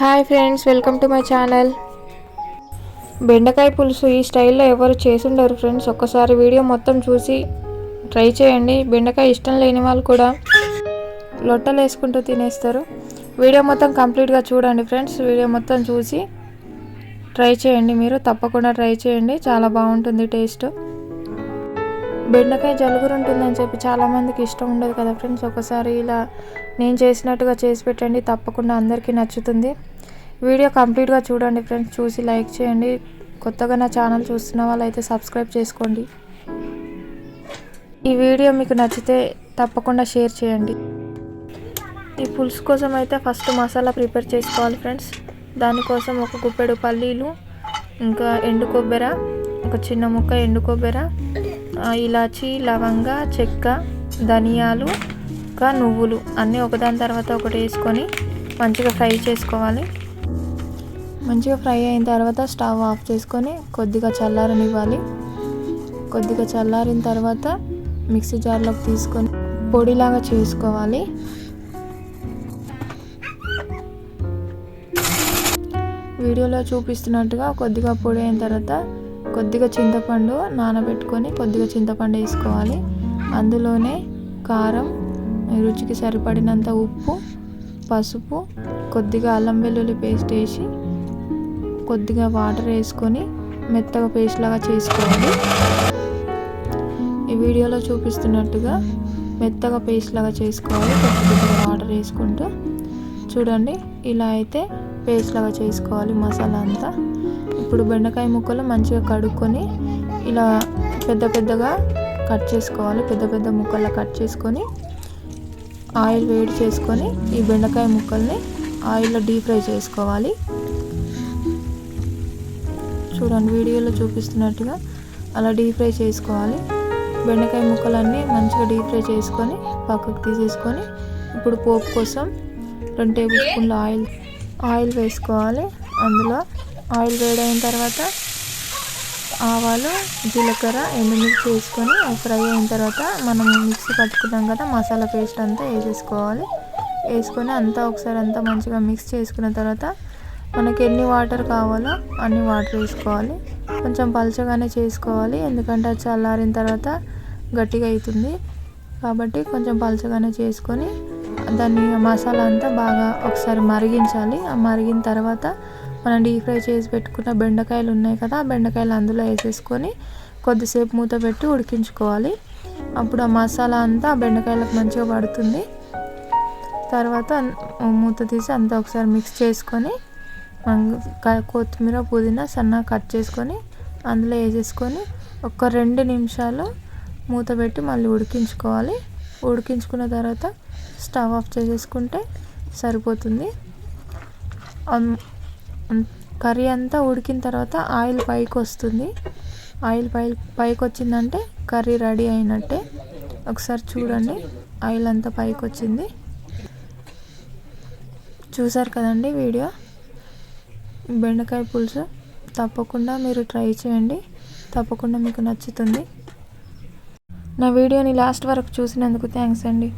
Hi friends welcome to my channel. బెండకాయ పులుసు ఈ స్టైల్లో ఎవరు చేసుండరు ఫ్రెండ్స్. ఒక్కసారి వీడియో మొత్తం చూసి ట్రై చేయండి. బెండకాయ ఇష్టం లేని వాళ్ళు కూడా లొట్టలు వేసుకుంటూ తినేస్తారు. వీడియో మొత్తం కంప్లీట్గా చూడండి ఫ్రెండ్స్. వీడియో మొత్తం చూసి ట్రై చేయండి మీరు. తప్పకుండా ట్రై చేయండి. చాలా బాగుంటుంది టేస్ట్. బెండకాయ జలుగురు ఉంటుందని చెప్పి చాలామందికి ఇష్టం ఉండదు కదా ఫ్రెండ్స్. ఒకసారి ఇలా నేను చేసినట్టుగా చేసి పెట్టండి తప్పకుండా అందరికీ నచ్చుతుంది. వీడియో కంప్లీట్గా చూడండి ఫ్రెండ్స్ చూసి లైక్ చేయండి. కొత్తగా నా ఛానల్ చూస్తున్న వాళ్ళైతే సబ్స్క్రైబ్ చేసుకోండి. ఈ వీడియో మీకు నచ్చితే తప్పకుండా షేర్ చేయండి. ఈ పులుసు కోసం అయితే ఫస్ట్ మసాలా ప్రిపేర్ చేసుకోవాలి ఫ్రెండ్స్. దానికోసం ఒక గుప్పెడు పల్లీలు ఇంకా ఎండు కొబ్బెర ఒక చిన్న ముక్క ఎండు కొబ్బెర ఇలాచి లవంగ చెక్క ధనియాలు ఇంకా నువ్వులు అన్నీ ఒకదాని తర్వాత ఒకటి వేసుకొని మంచిగా ఫ్రై చేసుకోవాలి. మంచిగా ఫ్రై అయిన తర్వాత స్టవ్ ఆఫ్ చేసుకొని కొద్దిగా చల్లారనివ్వాలి. కొద్దిగా చల్లారిన తర్వాత మిక్సీ జార్లోకి తీసుకొని పొడిలాగా చేసుకోవాలి. వీడియోలో చూపిస్తున్నట్టుగా కొద్దిగా పొడి అయిన తర్వాత కొద్దిగా చింతపండు నానబెట్టుకొని కొద్దిగా చింతపండు వేసుకోవాలి. అందులోనే కారం రుచికి సరిపడినంత ఉప్పు పసుపు కొద్దిగా అల్లం వెల్లుల్లి పేస్ట్ వేసి కొద్దిగా వాటర్ వేసుకొని మెత్తగా పేస్ట్ లాగా చేసుకోవాలి. ఈ వీడియోలో చూపిస్తున్నట్టుగా మెత్తగా పేస్ట్ లాగా చేసుకోవాలి. కొద్దిగా వాటర్ వేసుకుంటూ చూడండి ఇలా అయితే పేస్ట్ లాగా చేసుకోవాలి మసాలా అంతా. ఇప్పుడు బెండకాయ ముక్కలు మంచిగా కడుక్కొని ఇలా పెద్ద పెద్దగా కట్ చేసుకోవాలి. పెద్ద పెద్ద ముక్కల్లా కట్ చేసుకొని ఆయిల్ వేడి చేసుకొని ఈ బెండకాయ ముక్కల్ని ఆయిల్లో డీప్ ఫ్రై చేసుకోవాలి. చూడండి వీడియోలో చూపిస్తున్నట్టుగా అలా డీప్ ఫ్రై చేసుకోవాలి. బెండకాయ ముక్కలన్నీ మంచిగా డీప్ ఫ్రై చేసుకొని పక్కకు తీసేసుకొని ఇప్పుడు పోపు కోసం రెండు టేబుల్ స్పూన్ల ఆయిల్ ఆయిల్ వేసుకోవాలి. అందులో ఆయిల్ వేడైన తర్వాత ఆవాలు జీలకర్ర ఎండుమిర్చి వేసుకొని ఫ్రై అయిన తర్వాత మనం మిక్సీ పట్టుకున్నాం కదా మసాలా పేస్ట్ అంతా వేసేసుకోవాలి. వేసుకొని అంతా ఒకసారి అంతా మంచిగా మిక్స్ చేసుకున్న తర్వాత మనకి ఎన్ని వాటర్ కావాలో అన్ని వాటర్ వేసుకోవాలి. కొంచెం పలచగానే చేసుకోవాలి ఎందుకంటే అది చల్లారిన తర్వాత గట్టిగా అవుతుంది. కాబట్టి కొంచెం పలచగానే చేసుకొని దాన్ని మసాలా అంతా బాగా ఒకసారి మరిగించాలి. ఆ మరిగిన తర్వాత మనం డీప్ ఫ్రై చేసి పెట్టుకున్న బెండకాయలు ఉన్నాయి కదా ఆ బెండకాయలు అందులో వేసేసుకొని కొద్దిసేపు మూత పెట్టి ఉడికించుకోవాలి. అప్పుడు ఆ మసాలా అంతా ఆ బెండకాయలకు మంచిగా పడుతుంది. తర్వాత మూత తీసి అంతా ఒకసారి మిక్స్ చేసుకొని కొత్తిమీర పుదీనా సన్నగా కట్ చేసుకొని అందులో వేసేసుకొని ఒక రెండు నిమిషాలు మూత పెట్టి మళ్ళీ ఉడికించుకోవాలి. ఉడికించుకున్న తర్వాత స్టవ్ ఆఫ్ చేసేసుకుంటే సరిపోతుంది. కర్రీ అంతా ఉడికిన తర్వాత ఆయిల్ పైకి వస్తుంది. ఆయిల్ పై పైకి వచ్చిందంటే కర్రీ రెడీ అయినట్టే. ఒకసారి చూడండి ఆయిల్ అంతా పైకి వచ్చింది. చూసారు కదండి వీడియో? బెండకాయ పులుసు తప్పకుండా మీరు ట్రై చేయండి. తప్పకుండా మీకు నచ్చుతుంది. నా వీడియోని లాస్ట్ వరకు చూసినందుకు థ్యాంక్స్ అండి.